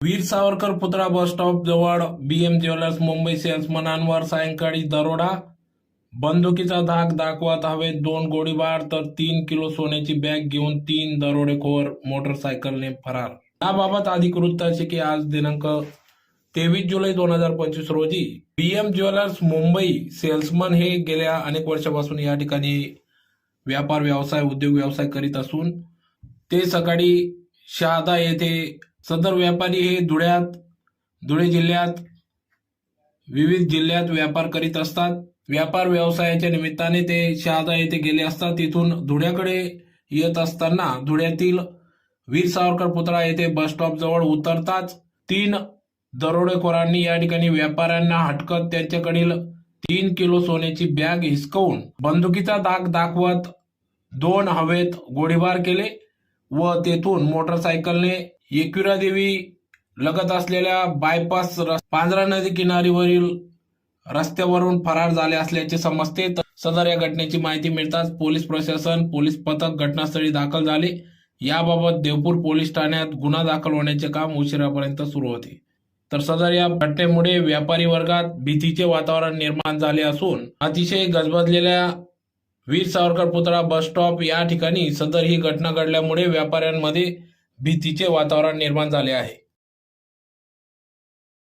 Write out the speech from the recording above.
वीर सावरकर पुतळा bus stop जवळ B M jewellers Mumbai सेल्समनांवर सायंकाळी दरोडा. बंदुकीचा धाक दाखवत हवेत दोन गोळीबार तर तीन किलो सोन्याची बॅग घेऊन तीन दरोडेखोर मोटरसायकलने फरार. याबाबत अधिक वृत्त असे की आज दिनांक तेवीस जुलै दोन हजार पंचवीस रोजी बीएम ज्वेलर्स मुंबई सेल्समन हे गेल्या अनेक वर्षापासून या ठिकाणी व्यापार व्यवसाय उद्योग व्यवसाय करीत असून ते सकाळी शहादा येथे सदर व्यापारी हे धुळ्यात धुळे जिल्ह्यात विविध जिल्ह्यात व्यापार करीत असतात. व्यापार व्यवसायाच्या निमित्ताने ते शहादा येथे गेले असतात. तिथून धुळ्याकडे येत असताना धुळ्यातील वीर सावरकर पुतळा येथे बस स्टॉप जवळ उतरताच तीन दरोडेखोरांनी या ठिकाणी व्यापाऱ्यांना हटकत त्यांच्याकडील तीन किलो सोन्याची बॅग हिसकवून बंदुकीचा दाग दाखवत दोन हवेत गोळीबार केले. व तेथून मोटरसायकलने येकुरा देवी लगत असलेल्या बायपास पांजरा पांझरा नदी किनारीवरील रस्त्यावरून फरार झाले असल्याचे समजते. तर सदर या घटनेची माहिती मिळताच पोलीस प्रशासन पोलीस पथक घटनास्थळी दाखल झाले. याबाबत देवपूर पोलीस ठाण्यात गुन्हा दाखल होण्याचे काम उशिरापर्यंत सुरू होते. तर सदर या घटनेमुळे व्यापारी वर्गात भीतीचे वातावरण निर्माण झाले असून अतिशय गजबजलेल्या वीर सावरकर पुतळा बस स्टॉप या ठिकाणी सदर ही घटना घडल्यामुळे व्यापाऱ्यांमध्ये भीतीचे वातावरण निर्माण झाले आहे.